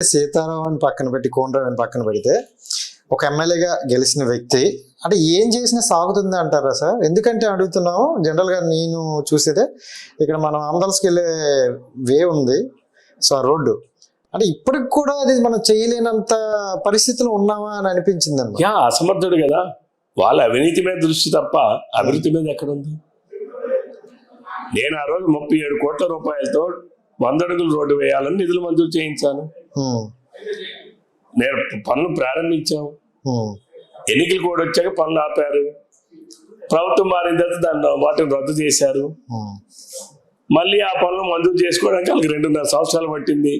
సీతారామన్ పక్కన పెట్టి కోనరామన్ పక్కన పెడితే ఒక ఎమ్మెల్యేగా గెలిచిన వ్యక్తి అంటే ఏం చేసినా సాగుతుంది అంటారా సార్? ఎందుకంటే అడుగుతున్నాము జనరల్గా నేను చూసేదే ఇక్కడ మనం ఆంధ్రస్కి వెళ్ళే వే ఉంది సో ఆ రోడ్డు. అంటే ఇప్పటికి కూడా అది మనం చేయలేనంత పరిస్థితులు ఉన్నామా అని అనిపించింది యా అసమర్థుడు కదా. వాళ్ళ అవినీతి మీద దృష్టి తప్ప అభివృద్ధి మీద ఎక్కడుంది నేను ఆ రోజు ముప్పై ఏడు కోట్ల రూపాయలతో వంద అడుగులు రోడ్డు వేయాలని నిధులు మంజూరు చేయించాను. నేను పనులు ప్రారంభించాము. ఎన్నికలు కూడా వచ్చాక పనులు ఆపారు. ప్రభుత్వం మారిన తర్వాత దాన్ని వాటిని రద్దు చేశారు. మళ్ళీ ఆ పనులు మంజూరు చేసుకోవడానికి వాళ్ళకి రెండున్నర సంవత్సరాలు పట్టింది.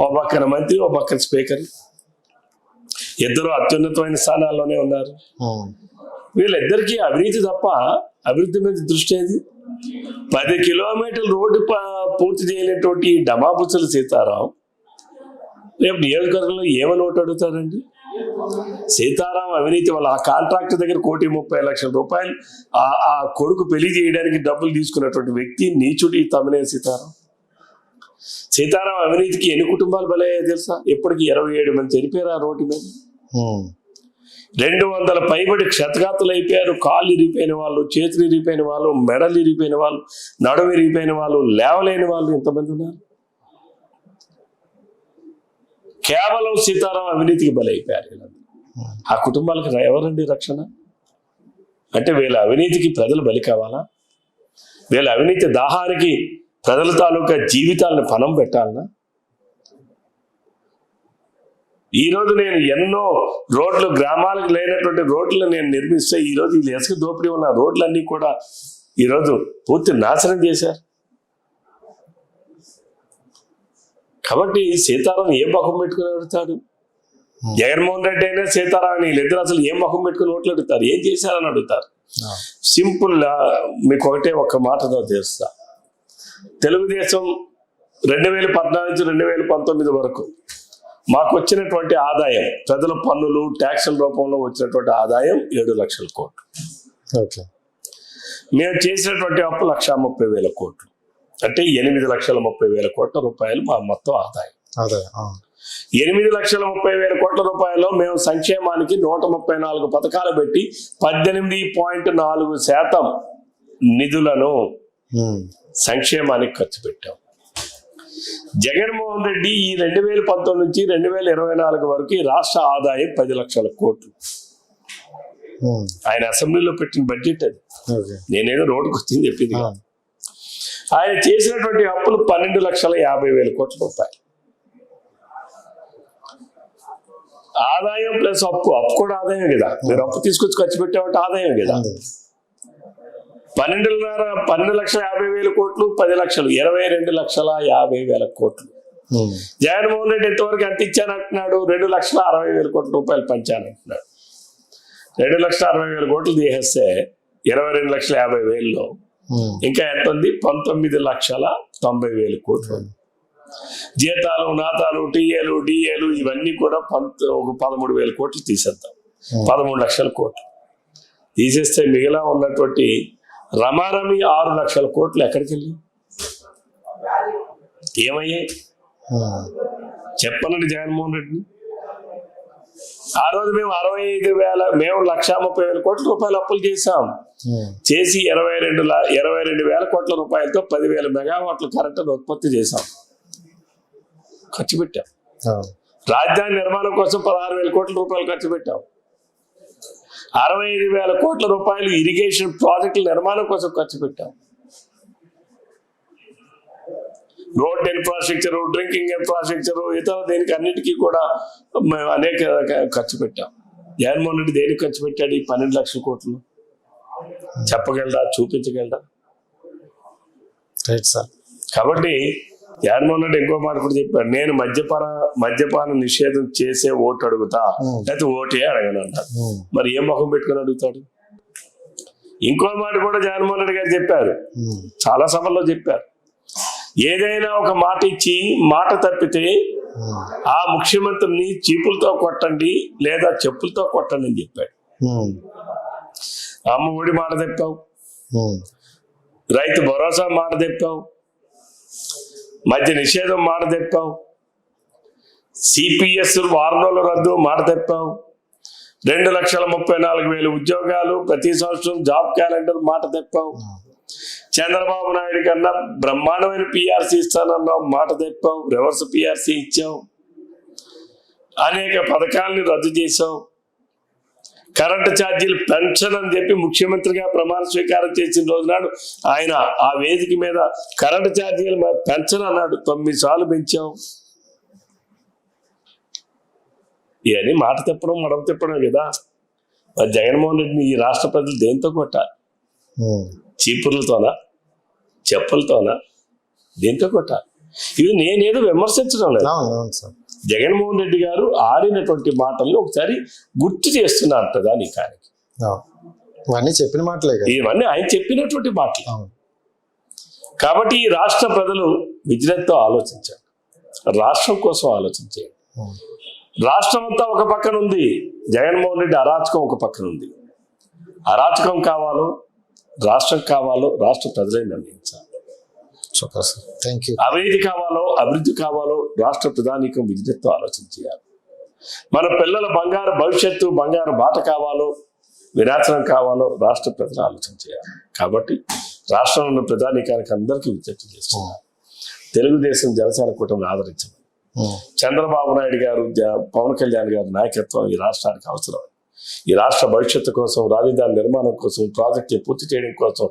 ఓ పక్కన మంత్రి ఓ పక్కన స్పీకర్. ఇద్దరు అత్యున్నతమైన స్థానాల్లోనే ఉన్నారు. వీళ్ళిద్దరికీ అవినీతి తప్ప అభివృద్ధి మీద దృష్టి ఏది? పది కిలోమీటర్ల రోడ్డు పూర్తి చేయలేటువంటి డమాబుచ్చలు సీతారాం. రేపు నియోజకవర్గంలో ఏమని ఓటు అడుగుతారండి? సీతారాం అవినీతి వల్ల ఆ కాంట్రాక్ట్ దగ్గర కోటి ముప్పై లక్షల రూపాయలు ఆ ఆ కొడుకు పెళ్ళి చేయడానికి డబ్బులు తీసుకున్నటువంటి వ్యక్తి నీచుడి తమనే సీతారాం. సీతారాం అవినీతికి ఎన్ని కుటుంబాలు బలయ్యాయో తెలుసా? ఇప్పటికి ఇరవై ఏడు మంది చనిపోయారు ఆ రోడ్డు మీద. రెండు వందల పైబడి క్షతగాతులు అయిపోయారు కాళ్ళు ఇరిగిపోయిన వాళ్ళు చేతులు ఇరిగిపోయిన వాళ్ళు మెడలు ఇరిగిపోయిన వాళ్ళు నడుము ఇరిగిపోయిన వాళ్ళు లేవలేని వాళ్ళు ఎంతమంది ఉన్నారు? కేవలం సీతారాం అవినీతికి బలైపోయారు అయిపోయారు ఆ కుటుంబాలకు ఎవరండి రక్షణ? అంటే వీళ్ళ అవినీతికి ప్రజలు బలి కావాలా? వీళ్ళ అవినీతి దాహానికి ప్రజల తాలూకా జీవితాలను పణం పెట్టాలనా? ఈ రోజు నేను ఎన్నో రోడ్లు గ్రామాలకు లేనటువంటి రోడ్లు నేను నిర్మిస్తే ఈ రోజు ఈ ఇసుక దోపిడీ ఉన్న రోడ్లన్నీ కూడా ఈ రోజు పూర్తి నాశనం చేశారు. కాబట్టి సీతారాం ఏ ముఖం పెట్టుకుని అడుగుతాడు జగన్మోహన్ రెడ్డి అయినా సీతారాం వీళ్ళిద్దరు అసలు ఏం ముఖం పెట్టుకుని ఓట్లు అడుగుతారు? ఏం చేశారని అడుగుతారు? సింపుల్ మీకు ఒకటే ఒక్క మాటతో చేస్తా తెలుగుదేశం రెండు వేల పద్నాలుగు నుంచి రెండు వేల పంతొమ్మిది వరకు మాకు వచ్చినటువంటి ఆదాయం ప్రజల పన్నులు ట్యాక్సుల రూపంలో వచ్చినటువంటి ఆదాయం ఏడు లక్షల కోట్లు. ఓకే. మేము చేసినటువంటి అప్పు లక్ష ముప్పై వేల కోట్లు. అంటే ఎనిమిది లక్షల ముప్పై వేల కోట్ల రూపాయలు మా మొత్తం ఆదాయం. ఎనిమిది లక్షల ముప్పై వేల కోట్ల రూపాయలు మేము సంక్షేమానికి నూట ముప్పై నాలుగు పథకాలు పెట్టి పద్దెనిమిది పాయింట్ నాలుగు శాతం నిధులను. సంక్షేమానికి ఖర్చు పెట్టాం. జగన్మోహన్ రెడ్డి ఈ రెండు వేల పంతొమ్మిది నుంచి రెండు వేల ఇరవై నాలుగు వరకు రాష్ట్ర ఆదాయం పది లక్షల కోట్లు ఉమ్. ఆయన అసెంబ్లీలో పెట్టిన బడ్జెట్ అది నేనేదో రోడ్డుకు వచ్చింది చెప్పింది. కాదు. ఆయన చేసినటువంటి అప్పులు పన్నెండు లక్షల యాభై వేల కోట్ల రూపాయలు ఆదాయం ప్లస్ అప్పు అప్పు కూడా ఆదాయం కదా మీరు అప్పు తీసుకొచ్చి ఖర్చు పెట్టామంటే ఆదాయం కదా. పన్నెండున్నర పన్నెండు లక్షల యాభై వేల కోట్లు పది లక్షలు ఇరవై రెండు లక్షల యాభై వేల కోట్లు. జగన్మోహన్ రెడ్డి ఎంతవరకు ఎంత ఇచ్చానంటున్నాడు? రెండు లక్షల అరవై వేల కోట్ల రూపాయలు పంచానంటున్నాడు. రెండు లక్షల అరవై వేల కోట్లు తీసేస్తే ఇరవై రెండు లక్షల యాభై వేలలో. ఇంకా ఎంత ఉంది? పంతొమ్మిది లక్షల తొంభై వేల కోట్లు. జీతాలు నాతాలు టీఏలు డిఏలు ఇవన్నీ కూడా పంత ఒక పదమూడు వేల కోట్లు తీసేద్దాం. పదమూడు లక్షల కోట్లు. తీసేస్తే మిగిలిన ఉన్నటువంటి రమారమి ఆరు లక్షల కోట్లు ఎక్కడికి వెళ్ళి ఏమయ్యాయి. చెప్పనండి జగన్మోహన్ రెడ్డి ఆ రోజు మేము అరవై ఐదు వేల మేము లక్ష ముప్పై వేల కోట్ల రూపాయలు అప్పులు చేశాం. ఉమ్. చేసి ఇరవై రెండు ఇరవై రెండు వేల కోట్ల రూపాయలతో పదివేల మెగావాట్ల కరెంటును ఉత్పత్తి చేశాం. ఖర్చు పెట్టాం. రాజధాని నిర్మాణం కోసం పదహారు వేల కోట్ల రూపాయలు ఖర్చు పెట్టాం. అరవై ఐదు వేల కోట్ల రూపాయలు ఇరిగేషన్ ప్రాజెక్టుల నిర్మాణం కోసం ఖర్చు పెట్టాం. రోడ్ ఇన్ఫ్రాస్ట్రక్చర్ డ్రింకింగ్ ఇన్ఫ్రాస్ట్రక్చర్ ఇతర దేనికి అన్నిటికీ కూడా మేము అనేక ఖర్చు పెట్టాం. జగన్మోహన్ రెడ్డి దేనికి ఖర్చు పెట్టాడు ఈ పన్నెండు లక్షల కోట్లు? చెప్పగలరా? చూపించగలరా? Right sir. కాబట్టి జగన్మోహన్ రెడ్డి ఇంకో మాట కూడా చెప్పాడు నేను మద్యపాన మద్యపాన నిషేధం చేసే ఓటు అడుగుతా. లేకపోతే ఓటే అడగను అంటారు. మరి ఏం ముఖం పెట్టుకొని అడుగుతాడు ఇంకో మాట కూడా జగన్మోహన్ రెడ్డి గారు చెప్పారు. చాలా సభల్లో చెప్పారు ఏదైనా ఒక మాట ఇచ్చి మాట తప్పితే. ఆ ముఖ్యమంత్రిని చీపులతో కొట్టండి లేదా చెప్పులతో కొట్టండి అని చెప్పాడు. అమ్మ ఒడి మాట తెప్పావు. రైతు భరోసా మాట తెప్పావు మధ్య నిషేధం మాట తెప్పావు. సిపిఎస్ వారం రద్దు మాట తెప్పావు. రెండు లక్షల ముప్పై నాలుగు వేల ఉద్యోగాలు ప్రతి సంవత్సరం జాబ్ క్యాలెండర్ మాట తెప్పావు. చంద్రబాబు నాయుడు కన్నా బ్రహ్మాండమైన పిఆర్సీ ఇస్తానన్నావు మాట తెప్పావు. రివర్స్ పిఆర్సీ ఇచ్చావు. అనేక పథకాలని రద్దు చేశావు. కరెంటు ఛార్జీలు పెన్షన్ అని చెప్పి ముఖ్యమంత్రిగా ప్రమాణ స్వీకారం చేసిన రోజు నాడు ఆయన ఆ వేదిక మీద కరెంటు ఛార్జీలు పెంచనన్నాడు అన్నాడు తొమ్మిది సార్లు పెంచాం. ఇవన్నీ మాట తిప్పడం మడవ తిప్పడం కదా. మరి జగన్మోహన్ రెడ్డిని ఈ రాష్ట్ర ప్రజలు దేంతో కొట్టాలి? చీపుర్లతోనా? చెప్పులతోనా? దేంతో కొట్టాలి? ఇది నేనేదో విమర్శించడం లేదు. సార్. జగన్మోహన్ రెడ్డి గారు ఆడినటువంటి మాటల్ని ఒకసారి గుర్తు చేస్తున్నారు ప్రధానికానికి. ఇవన్నీ చెప్పిన మాటలే కదా. ఇవన్నీ ఆయన చెప్పినటువంటి మాటలు. కాబట్టి ఈ రాష్ట్ర ప్రజలు విజ్ఞతతో ఆలోచించారు రాష్ట్రం కోసం ఆలోచించారు రాష్ట్రం అంతా ఒక పక్కన ఉంది. జగన్మోహన్ రెడ్డి అరాచకం ఒక పక్కన ఉంది. అరాచకం కావాలో రాష్ట్రం కావాలో రాష్ట్ర ప్రజలే నిర్ణయించాలి. సూపర్ సార్ థ్యాంక్ యూ అవినీతి కావాలో అభివృద్ధి కావాలో రాష్ట్ర ప్రధానికం విజ్ఞతతో ఆలోచన చేయాలి మన పిల్లల బంగారు భవిష్యత్తు బంగారు బాట కావాలో వినాశనం కావాలో రాష్ట్ర ప్రజలు ఆలోచన చేయాలి కాబట్టి రాష్ట్రంలో ఉన్న ప్రధానికానికి అందరికీ విజ్ఞప్తి చేస్తున్నారు. తెలుగుదేశం జనసేన కూటమిని ఆదరించమని. ఉమ్, చంద్రబాబు నాయుడు గారు పవన్ కళ్యాణ్ గారి నాయకత్వం ఈ రాష్ట్రానికి అవసరం. ఈ రాష్ట్ర భవిష్యత్తు కోసం రాజధాని నిర్మాణం కోసం ప్రాజెక్టులు పూర్తి చేయడం కోసం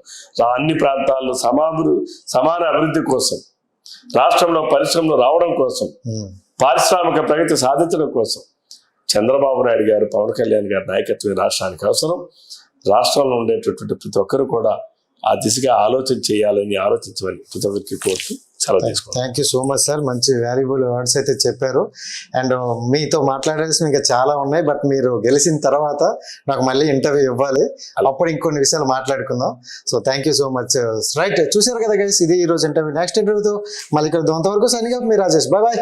అన్ని ప్రాంతాల్లో సమాభివృ సమాన అభివృద్ధి కోసం రాష్ట్రంలో పరిశ్రమలు రావడం కోసం పారిశ్రామిక ప్రగతి సాధించడం కోసం చంద్రబాబు నాయుడు గారు పవన్ కళ్యాణ్ గారి నాయకత్వం రాష్ట్రానికి అవసరం. రాష్ట్రంలో ఉండేటటువంటి ప్రతి ఒక్కరు కూడా ఆ దిశగా ఆలోచన చేయాలని ఆలోచించమని ప్రతి ఒక్కరికి కోరుతూ సెలవు తీసుకుంటాం thank you so much sir మంచి వాల్యుబుల్ వర్డ్స్ అయితే చెప్పారు. అండ్ మీతో మాట్లాడాల్సి ఇంకా చాలా ఉన్నాయి బట్ మీరు గెలిచిన తర్వాత నాకు మళ్ళీ ఇంటర్వ్యూ ఇవ్వాలి. అప్పుడు ఇంకొన్ని విషయాలు మాట్లాడుకుందాం. So thank you so much right చూసారు కదా గైస్ ఇది ఈ రోజు ఇంటర్వ్యూ నెక్స్ట్ ఇంటర్వ్యూతో మళ్ళీ ఇక్కడ దొంతవరకు సైనింగ్ అప్ మీ రాజేష్. Bye bye